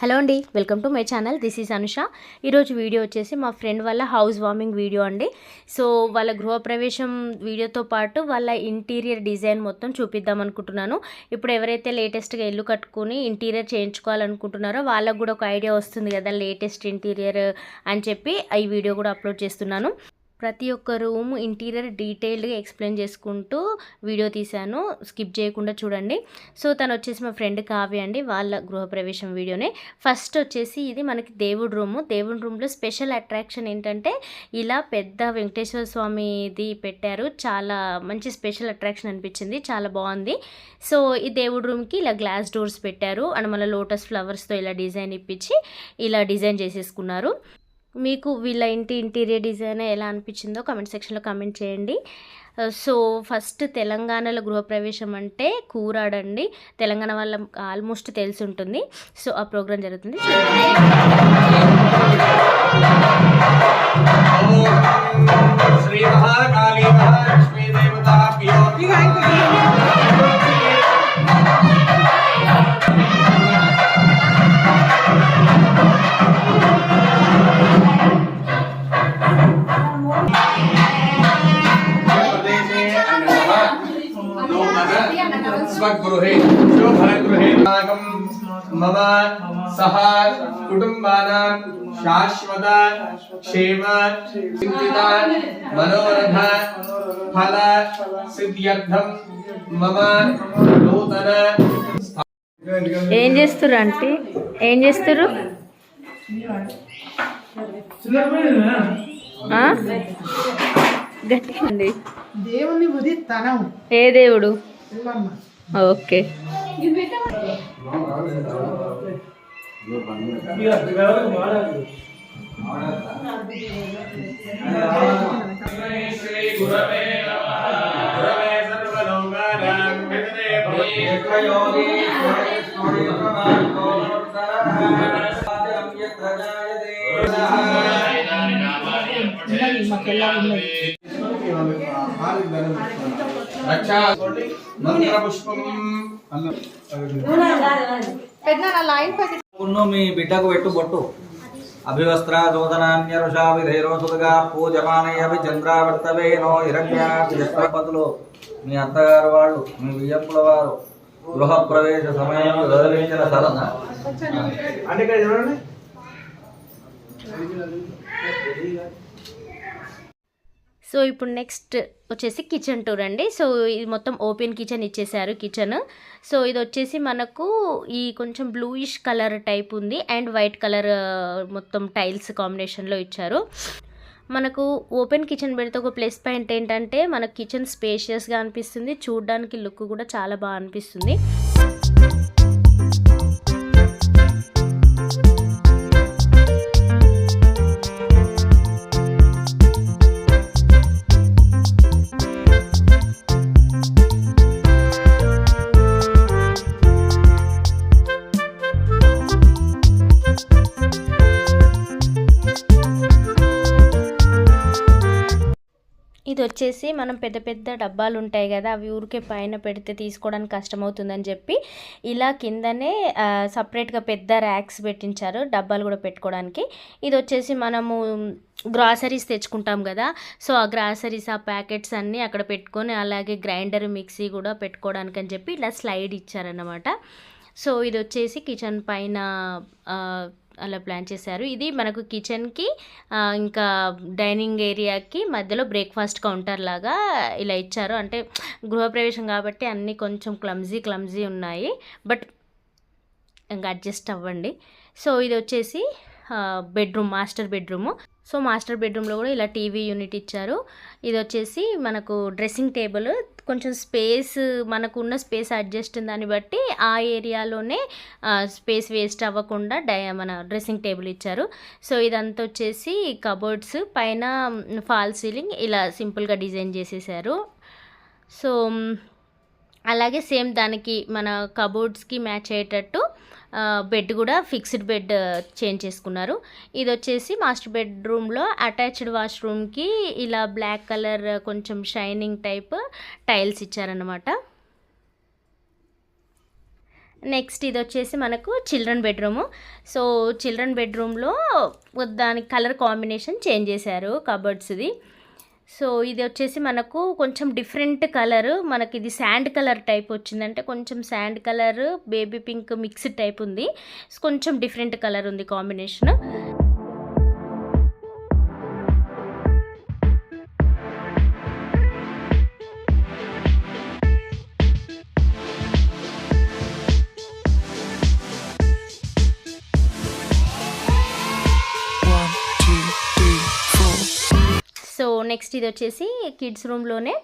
Hello అండి welcome to my channel. This is Anusha. ఈరోజు video వచ్చేసి మా ఫ్రెండ్ వాళ్ళ హౌస్ వార్మింగ్ వీడియో అండి. సో వాళ్ళ గృహప్రవేశం వీడియోతో పాటు వాళ్ళ ఇంటీరియర్ డిజైన్ మొత్తం చూపిద్దాం అనుకుంటున్నాను. ఇప్పుడు ఎవరైతే లేటెస్ట్గా ఇల్లు కట్టుకుని ఇంటీరియర్ చేయించుకోవాలనుకుంటున్నారో వాళ్ళకు కూడా ఒక ఐడియా వస్తుంది కదా లేటెస్ట్ ఇంటీరియర్ అని చెప్పి ఈ వీడియో కూడా అప్లోడ్ చేస్తున్నాను. ప్రతి ఒక్క రూమ్ ఇంటీరియర్ డీటెయిల్డ్గా ఎక్స్ప్లెయిన్ చేసుకుంటూ వీడియో తీశాను. స్కిప్ చేయకుండా చూడండి. సో తను వచ్చేసి మా ఫ్రెండ్ కావ్య అండి. వాళ్ళ గృహప్రవేశం వీడియోనే. ఫస్ట్ వచ్చేసి ఇది మనకి దేవుడి రూము. దేవుడి రూమ్లో స్పెషల్ అట్రాక్షన్ ఏంటంటే ఇలా పెద్ద వెంకటేశ్వర స్వామిది పెట్టారు. చాలా మంచి స్పెషల్ అట్రాక్షన్ అనిపించింది. చాలా బాగుంది. సో ఈ దేవుడి రూమ్కి ఇలా గ్లాస్ డోర్స్ పెట్టారు. అండ్ మళ్ళీ లోటస్ ఫ్లవర్స్తో ఇలా డిజైన్ ఇప్పించి ఇలా డిజైన్ చేసేసుకున్నారు. మీకు వీళ్ళ ఇంటి ఇంటీరియర్ డిజైన్ ఎలా అనిపించిందో కమెంట్ సెక్షన్లో కమెంట్ చేయండి. Uh, సో ఫస్ట్ తెలంగాణలో గృహప్రవేశం అంటే కూరాడండి. తెలంగాణ వాళ్ళ ఆల్మోస్ట్ తెలిసి ఉంటుంది. సో ఆ ప్రోగ్రాం జరుగుతుంది. శ్రీ మహాకాళీ మహాలక్ష్మీ స్వగృహే శోభనగృహే నాగం మమ సహ కుటుంబానాం శాశ్వత క్షేమ చింతిత మనోరథ ఫల సిద్ధ్యర్థం మమ నూతన ఏం చేస్తారు అంటే ఏం చేస్తారు గట్టిగా అండి దేవుని ఉదిత్తనం ఏ దేవుడు? ఓకే శ్రీ గురవే నమః గురవే సర్వలోకానాం వితరే భవేయోగి రక్షా పున్ను మీ బిడ్డకు పెట్టు బొట్టు. అభివస్త్ర శోధనాన్యరుషా విధైరోసుగా పూజమానయవి చంద్రావర్తవేనో హిరణ్యాపతులు మీ అత్తగారు వాళ్ళు మీ వియ్యంపుల వారు. గృహ ప్రవేశ సమయంలో వదిలించిన సరస అంటే చూడండి సో ఇప్పుడు నెక్స్ట్ వచ్చేసి కిచెన్ టూర్ అండి. సో ఇది మొత్తం ఓపెన్ కిచెన్ ఇచ్చేసారు కిచెన్. సో ఇది వచ్చేసి మనకు ఈ కొంచెం బ్లూయిష్ కలర్ టైప్ ఉంది. అండ్ వైట్ కలర్ మొత్తం టైల్స్ కాంబినేషన్లో ఇచ్చారు. మనకు ఓపెన్ కిచెన్ పెడితే ఒక ప్లస్ పాయింట్ ఏంటంటే మనకు కిచెన్ స్పేషియస్గా అనిపిస్తుంది. చూడడానికి లుక్ కూడా చాలా బాగా అనిపిస్తుంది. ఇది వచ్చేసి మనం పెద్ద పెద్ద డబ్బాలు ఉంటాయి కదా అవి ఊరికే పైన పెడితే తీసుకోవడానికి కష్టమవుతుందని చెప్పి ఇలా కిందనే సపరేట్గా పెద్ద ర్యాక్స్ పెట్టించారు డబ్బాలు కూడా పెట్టుకోవడానికి. ఇది వచ్చేసి మనము గ్రాసరీస్ తెచ్చుకుంటాం కదా సో ఆ గ్రాసరీస్ ఆ ప్యాకెట్స్ అన్నీ అక్కడ పెట్టుకొని అలాగే గ్రైండర్ మిక్సీ కూడా పెట్టుకోవడానికి అని చెప్పి ఇలా స్లైడ్ ఇచ్చారన్నమాట. సో ఇది వచ్చేసి కిచెన్ పైన అలా ప్లాన్ చేశారు. ఇది మనకు కిచెన్కి ఇంకా డైనింగ్ ఏరియాకి మధ్యలో బ్రేక్ఫాస్ట్ కౌంటర్ లాగా ఇలా ఇచ్చారు. అంటే గృహప్రవేశం కాబట్టి అన్నీ కొంచెం క్లమ్జీ క్లమ్జీ ఉన్నాయి. బట్ ఇంకా అడ్జస్ట్ అవ్వండి. సో ఇది వచ్చేసి bedroom master bedroom. So master బెడ్రూమ్లో కూడా ఇలా టీవీ యూనిట్ ఇచ్చారు. ఇది వచ్చేసి మనకు డ్రెస్సింగ్ టేబుల్ కొంచెం స్పేస్ మనకు ఉన్న స్పేస్ అడ్జస్ట్ దాన్ని బట్టి ఆ ఏరియాలోనే స్పేస్ వేస్ట్ అవ్వకుండా డై మన డ్రెస్సింగ్ టేబుల్ ఇచ్చారు. సో ఇదంతా వచ్చేసి కబోర్డ్స్. పైన ఫాల్ సీలింగ్ ఇలా సింపుల్గా డిజైన్ చేసేసారు. సో అలాగే సేమ్ దానికి మన కబోర్డ్స్కి మ్యాచ్ అయ్యేటట్టు బెడ్ కూడా ఫిక్స్డ్ బెడ్ చేంజ్ చేసుకున్నారు. ఇది వచ్చేసి మాస్టర్ బెడ్రూమ్లో అటాచ్డ్ వాష్రూమ్కి ఇలా బ్లాక్ కలర్ కొంచెం షైనింగ్ టైప్ టైల్స్ ఇచ్చారనమాట నెక్స్ట్ ఇది వచ్చేసి మనకు చిల్డ్రన్ బెడ్రూము సో చిల్డ్రన్ బెడ్రూమ్లో దానికి కలర్ కాంబినేషన్ చేంజ్ చేశారు కబర్డ్స్ది సో ఇది వచ్చేసి మనకు కొంచెం డిఫరెంట్ కలర్. మనకి ఇది శాండ్ కలర్ టైప్ వచ్చిందంటే కొంచెం sand colour baby pink mixed type ఉంది. కొంచెం డిఫరెంట్ కలర్ ఉంది కాంబినేషన్. నెక్స్ట్ ఇది వచ్చేసి కిడ్స్ రూమ్లోనే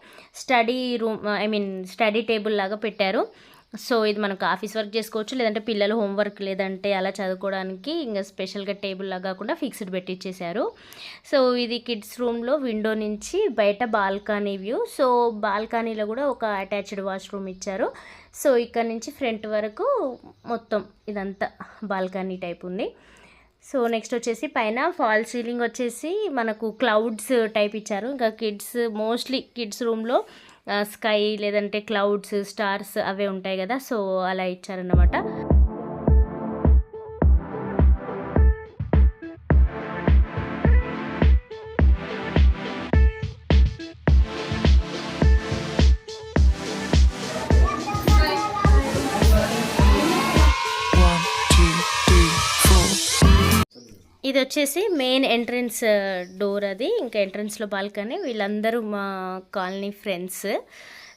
study room I mean study table లాగా పెట్టారు. సో ఇది మనకు ఆఫీస్ వర్క్ చేసుకోవచ్చు లేదంటే పిల్లలు హోంవర్క్ లేదంటే అలా చదువుకోవడానికి ఇంకా స్పెషల్గా టేబుల్ లాగా కాకుండా ఫిక్స్డ్ పెట్టించేశారు సో ఇది కిడ్స్ రూమ్లో విండో నుంచి బయట బాల్కనీ వ్యూ. సో బాల్కనీలో కూడా ఒక అటాచ్డ్ వాష్రూమ్ ఇచ్చారు. సో ఇక్కడ నుంచి ఫ్రంట్ వరకు మొత్తం ఇదంతా బాల్కనీ టైప్ ఉంది. సో నెక్స్ట్ వచ్చేసి పైన ఫాల్ సీలింగ్ వచ్చేసి మనకు క్లౌడ్స్ టైప్ ఇచ్చారు. ఇంకా కిడ్స్ మోస్ట్లీ కిడ్స్ రూమ్లో స్కై లేదంటే క్లౌడ్స్ స్టార్స్ అవే ఉంటాయి కదా. సో అలా ఇచ్చారన్నమాట. ఇది వచ్చేసి మెయిన్ ఎంట్రన్స్ డోర్ అది. ఇంకా ఎంట్రన్స్లో బాల్కనీ వీళ్ళందరూ మా కాలనీ ఫ్రెండ్స్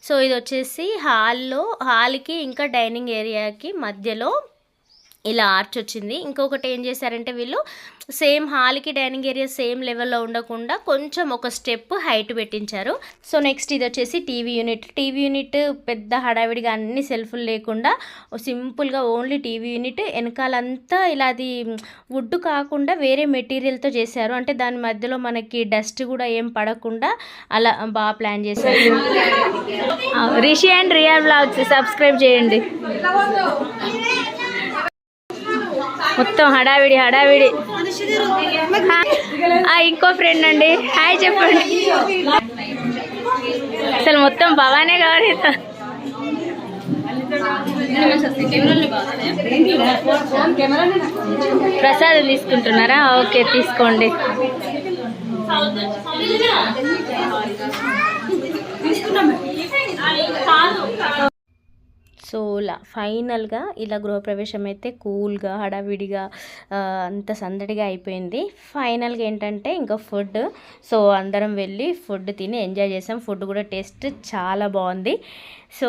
సో ఇది వచ్చేసి హాల్లో హాల్కి ఇంకా డైనింగ్ ఏరియాకి మధ్యలో ఇలా ఆర్చ్ వచ్చింది. ఇంకొకటి ఏం చేశారంటే వీళ్ళు సేమ్ హాల్కి డైనింగ్ ఏరియా సేమ్ లెవెల్లో ఉండకుండా కొంచెం ఒక స్టెప్ హైట్ పెట్టించారు. సో నెక్స్ట్ ఇది వచ్చేసి టీవీ యూనిట్ టీవీ యూనిట్ పెద్ద హడావిడిగా అన్ని సెల్ఫులు లేకుండా సింపుల్గా ఓన్లీ టీవీ యూనిట్ వెనకాలంతా ఇలా అది వుడ్ కాకుండా వేరే మెటీరియల్తో చేశారు. అంటే దాని మధ్యలో మనకి డస్ట్ కూడా ఏం పడకుండా అలా బాగా ప్లాన్ చేశారు. Rishi and real blogs subscribe చేయండి. మొత్తం హడావిడి హడావిడి. ఇంకో ఫ్రెండ్ అండి. హాయ్ చెప్పండి. అసలు మొత్తం భవానే కావాలి. ప్రసాదం తీసుకుంటున్నారా? ఓకే తీసుకోండి. సో ఇలా ఫైనల్గా ఇలా గృహప్రవేశం అయితే కూల్గా హడావిడిగా అంత సందడిగా అయిపోయింది. ఫైనల్గా ఏంటంటే ఇంకా ఫుడ్. సో అందరం వెళ్ళి ఫుడ్ తిని ఎంజాయ్ చేసాం. ఫుడ్ కూడా టేస్ట్ చాలా బాగుంది. సో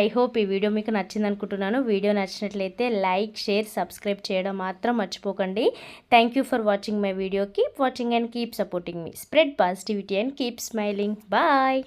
ఐ హోప్ ఈ వీడియో మీకు నచ్చింది అనుకుంటున్నాను. వీడియో నచ్చినట్లయితే లైక్ షేర్ సబ్స్క్రైబ్ చేయడం మాత్రం మర్చిపోకండి. Thank you for watching my video. Keep watching and keep supporting me. Spread positivity and keep smiling. Bye!